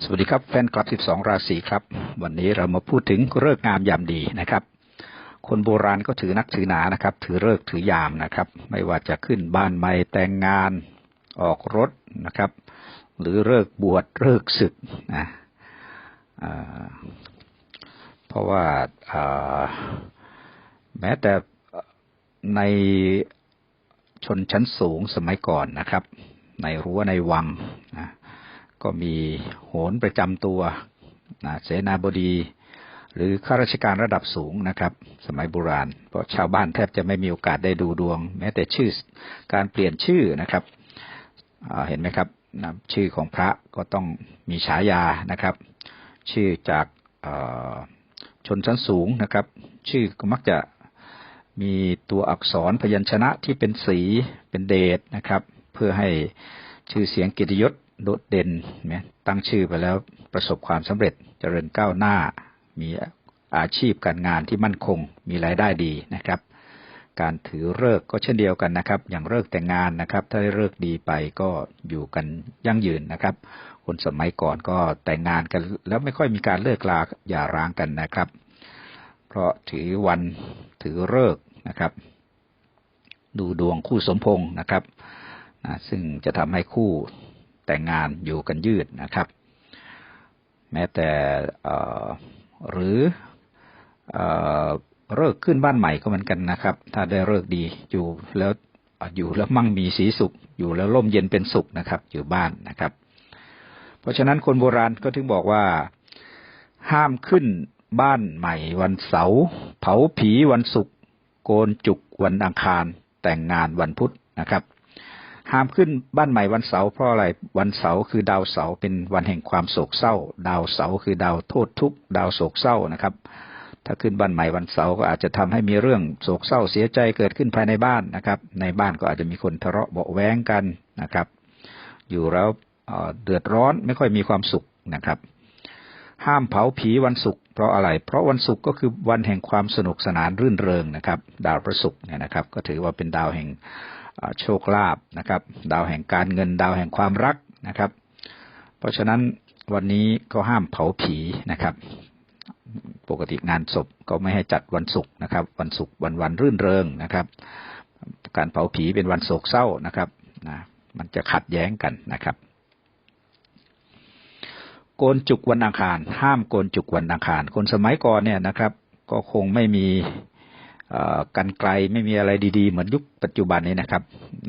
สวัสดีครับแฟนคลับ 12 ราศีครับ วันนี้เรามาพูดถึงเลิกงามยามดีนะครับ คนโบราณก็ถือนักถือหนานะครับ ถือเลิกถือยามนะครับ ไม่ว่าจะขึ้นบ้านใหม่แต่งงานออกรถนะครับ หรือเลิกบวชเลิกศึกนะเพราะว่าอ่าแม้แต่ในชนชั้นสูงสมัยก่อนนะครับ ในรั้วในวังนะ ก็มีโหนประจำตัวนะเสนาบดี หรือข้าราชการระดับสูงนะครับ สมัยโบราณ เพราะชาวบ้านแทบจะไม่มีโอกาสได้ดูดวง แม้แต่ชื่อการเปลี่ยนชื่อนะครับเห็นไหมครับนะชื่อของพระก็ต้องมีฉายานะครับ ชื่อจากชนชั้นสูงนะครับ ชื่อก็มักจะมีตัวอักษรพยัญชนะที่เป็นสีเป็นเดชนะครับ เพื่อให้ชื่อเสียงกิตยศ โดดเด่นตั้งชื่อไปแล้วประสบความสำเร็จเจริญก้าวหน้า มีอาชีพการงานที่มั่นคง มีรายได้ดีนะครับ การถือเลิกก็เช่นเดียวกันนะครับ อย่างเลิกแต่งงานนะครับ ถ้าได้เลิกดีไปก็อยู่กันยั่งยืนนะครับ คนสมัยก่อนก็แต่งงานกัน แล้วไม่ค่อยมีการเลิกลาอย่าร้างกันนะครับ เพราะถือวันถือเลิกนะครับ ดูดวงคู่สมพงษ์นะครับนะซึ่งจะทำให้คู่ แต่งงานอยู่กันยืดนะครับ แม้แต่อหรือเอ่อเลิกขึ้นบ้านใหม่ก็เหมือนกันนะครับ ถ้าได้เลิกดีอยู่แล้วอยู่แล้วมั่งมีสีสุข อยู่แล้วร่มเย็นเป็นสุขนะครับ อยู่บ้านนะครับ เพราะฉะนั้นคนโบราณก็ถึงบอกว่าห้ามขึ้นบ้านใหม่วันเสาร์เผาผีวันศุกร์โกนจุกวันอังคาร แต่งงานวันพุธนะครับ ห้ามขึ้นบ้านใหม่วันเสาร์เพราะอะไร วันเสาร์คือดาวเสาร์เป็นวันแห่งความโศกเศร้า ดาวเสาร์คือดาวโทษทุกดาวโศกเศร้านะครับ ถ้าขึ้นบ้านใหม่วันเสาร์ก็อาจจะทำให้มีเรื่องโศกเศร้าเสียใจเกิดขึ้นภายในบ้านนะครับ ในบ้านก็อาจจะมีคนทะเลาะเบาแว้งกันนะครับ อยู่แล้วเเดือดร้อนไม่ค่อยมีความสุขนะครับ ห้ามเผาผีวันศุกร์เพราะอะไร เพราะวันศุกร์ก็คือวันแห่งความสนุกสนานรื่นเริงนะครับ ดาวพระศุกร์เนี่ยนะครับ ก็ถือว่าเป็นดาวแห่ง โชคลาภนะครับ ดาวแห่งการเงินดาวแห่งความรักนะครับ เพราะฉะนั้นวันนี้ก็ห้ามเผาผีนะครับ ปกติงานศพก็ไม่ให้จัดวันศุกร์นะครับ วันศุกร์วันวันรื่นเริงนะครับ การเผาผีเป็นวันโศกเศร้านะครับนะมันจะขัดแย้งกันนะครับ โกนจุกวันอังคาร ห้ามโกนจุกวันอังคาร คนสมัยก่อนเนี่ยนะครับ ก็คงไม่มี กันไกลไม่มีอะไรดีๆ เหมือนยุคปัจจุบันนี้นะครับ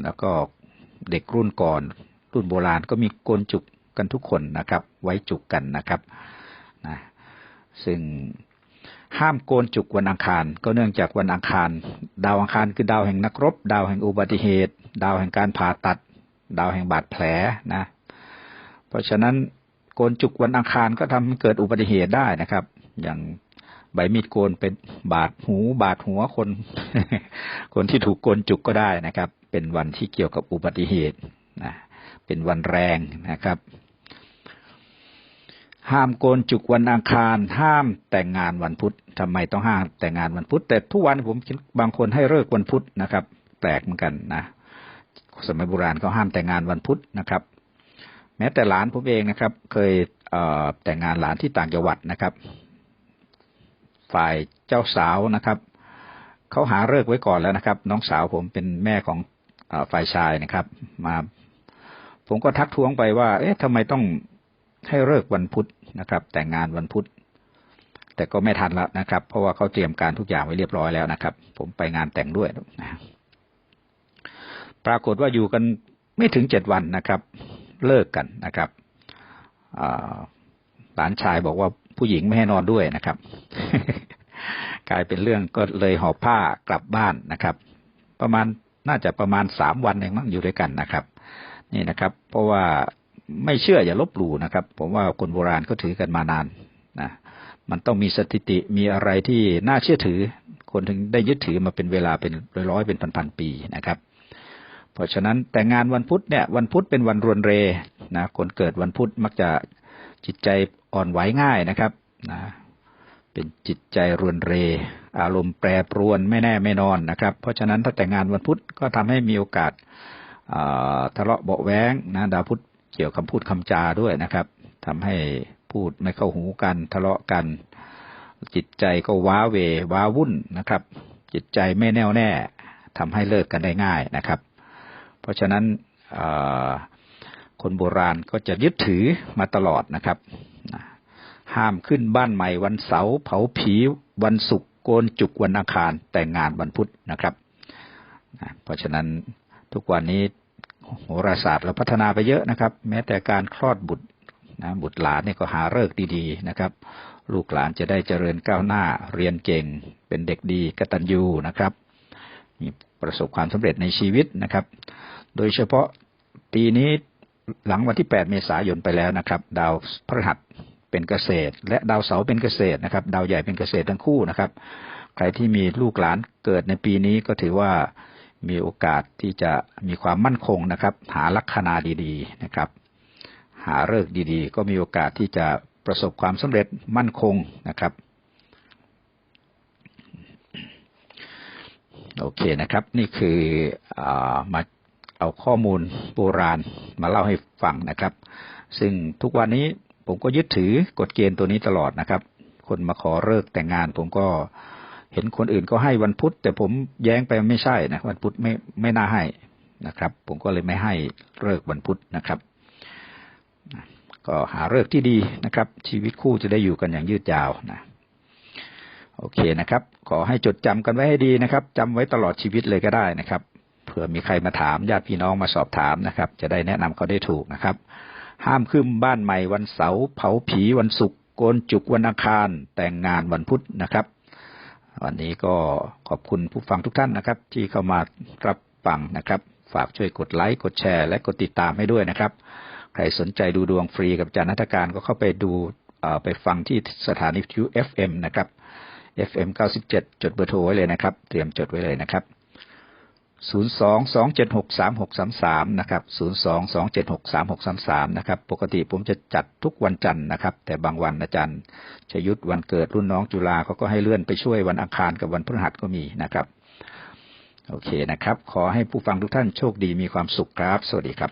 แล้วก็เด็กรุ่นก่อน รุ่นโบราณก็มีโกนจุกกันทุกคนนะครับ ไว้จุกกันนะครับนะซึ่งห้ามโกนจุกวันอังคาร ก็เนื่องจากวันอังคาร ดาวอังคารคือดาวแห่งนักรบ ดาวแห่งอุบัติเหตุ ดาวแห่งการผ่าตัด ดาวแห่งบาดแผลนะ เพราะฉะนั้นโกนจุกวันอังคารก็ทำให้เกิดอุบัติเหตุได้นะครับ อย่าง ใบมีดโกนเป็นบาดหูบาดหัวคน คนที่ถูกโกนจุกก็ได้นะครับ เป็นวันที่เกี่ยวกับอุบัติเหตุนะเป็นวันแรงนะครับ ห้ามโกนจุกวันอังคาร ห้ามแต่งงานวันพุธทำไมต้องห้ามแต่งงานวันพุธ แต่ทุกวันผมคิดบางคนให้เลิกวันพุธนะครับ แปลกเหมือนกันนะ สมัยโบราณก็ห้ามแต่งงานวันพุธนะครับ แม้แต่หลานผมเองนะครับ เคยเแต่งงานหลานที่ต่างจังหวัดนะครับ ฝ่ายเจ้าสาวนะครับเขาหาเลิกไว้ก่อนแล้วนะครับ น้องสาวผมเป็นแม่ของอฝ่ายชายนะครับ มา ผมก็ทักท้วงไปว่า เอ๊ะทำไมต้องให้เลิกวันพุธนะครับ แต่งงานวันพุธแต่ก็ไม่ทันแล้วนะครับ เพราะว่าเขาเตรียมการทุกอย่างไว้เรียบร้อยแล้วนะครับ ผมไปงานแต่งด้วยนะปรากฏว่าอยู่กันไม่ถึงเจ็ดวันนะครับ เลิกกันนะครับหลานชายบอกว่า ผู้หญิงไม่ให้นอนด้วยนะครับ กลายเป็นเรื่องก็เลยหอบผ้ากลับบ้านนะครับ ประมาณน่าจะประมาณสามวันเองมั้งอยู่ด้วยกันนะครับ นี่นะครับ เพราะว่าไม่เชื่ออย่าลบหลู่นะครับ ผมว่าคนโบราณก็ถือกันมานานนะมันต้องมีสถิติมีอะไรที่น่าเชื่อถือ คนถึงได้ยึดถือมาเป็นเวลาเป็นร้อยๆเป็นพันๆปีนะครับ เพราะฉะนั้นแต่งานวันพุธเนี่ย วันพุธเป็นวันรวนเรนะคนเกิดวันพุธมักจะจิตใจ อ่อนไหวง่ายนะครับนะเป็นจิตใจรวนเร อารมณ์แปรปรวนไม่แน่ไม่นอนนะครับ เพราะฉะนั้นถ้าแต่งงานวันพุธก็ทำให้มีโอกาสาทะเลาะเบาแวงนะดาวพุธเกี่ยวคำพูดคำจาด้วยนะครับทำให้พูดไม่เข้าหูกันทะเลาะกัน จิตใจก็ว้าเวว้าวุ่นนะครับ จิตใจไม่แน่วแน่ทำให้เลิกกันได้ง่ายนะครับ เพราะฉะนั้นคนโบราณก็จะยึดถือมาตลอดนะครับ ห้ามขึ้นบ้านใหม่วันเสาร์เผาผีวันศุกร์โกนจุกวันอังคารแต่งงานวันพุธนะครับนะเพราะฉะนั้นทุกวันนี้โหราศาสตร์เราพัฒนาไปเยอะนะครับ แม้แต่การคลอดบุตรนะบุตรหลานเนี่ยก็หาเลิกดีๆนะครับ ลูกหลานจะได้เจริญก้าวหน้าเรียนเก่ง เป็นเด็กดีกตัญญูนะครับมีประสบความสำเร็จในชีวิตนะครับ โดยเฉพาะปีนี้ หลังวันที่ 8 เมษายนไปแล้วนะครับ ดาวพฤหัสเป็นเกษตร และดาวเสาร์เป็นเกษตรนะครับ ดาวใหญ่เป็นเกษตรทั้งคู่นะครับ ใครที่มีลูกหลานเกิดในปีนี้ก็ถือว่ามีโอกาสที่จะมีความมั่นคงนะครับ หาลัคนาดีๆนะครับ หาเลิกดีๆ ก็มีโอกาสที่จะประสบความสำเร็จมั่นคงนะครับโอเคนะครับ นี่คืออามา เอาข้อมูลโบราณมาเล่าให้ฟังนะครับ ซึ่งทุกวันนี้ผมก็ยึดถือกฎเกณฑ์ตัวนี้ตลอดนะครับ คนมาขอเลิกแต่งงาน ผมก็เห็นคนอื่นก็ให้วันพุธ แต่ผมแย้งไปไม่ใช่นะวันพุธไม่ไม่น่าให้นะครับ ผมก็เลยไม่ให้เลิกวันพุธนะครับ ก็หาเลิกที่ดีนะครับ ชีวิตคู่จะได้อยู่กันอย่างยืดยาวนะโอเคนะครับ ขอให้จดจำกันไว้ให้ดีนะครับจำไว้ตลอดชีวิตเลยก็ได้นะครับ ผื่อมีใครมาถามญาติพี่น้องมาสอบถามนะครับ จะได้แนะนำเขาได้ถูกนะครับ ห้ามขึ้นบ้านใหม่วันเสาร์เผาผีวันศุกร์โกนจุกวันอังคาร แต่งงานวันพุธนะครับ วันนี้ก็ขอบคุณผู้ฟังทุกท่านนะครับ ที่เข้ามารับฟังนะครับ ฝากช่วยกดไลค์กดแชร์ และกดติดตามให้ด้วยนะครับ ใครสนใจดูดวงฟรีกับอาจารย์นัฐการก็เข้าไปดูไปฟังที่สถานีวิทยุ FM นะครับ FM 97 จดเบอร์โทรไว้เลยนะครับ เตรียมจดไว้เลยนะครับ 02-276-3633 นะครับ 02-276-3633 นะครับ ปกติผมจะจัดทุกวันจันทร์นะครับ แต่บางวันอาจารย์ชยุทธวันเกิดรุ่นน้องจุฬาเขาก็ให้เลื่อนไปช่วยวันอังคารกับวันพฤหัสก็มีนะครับ โอเคนะครับ ขอให้ผู้ฟังทุกท่านโชคดีมีความสุขครับ สวัสดีครับ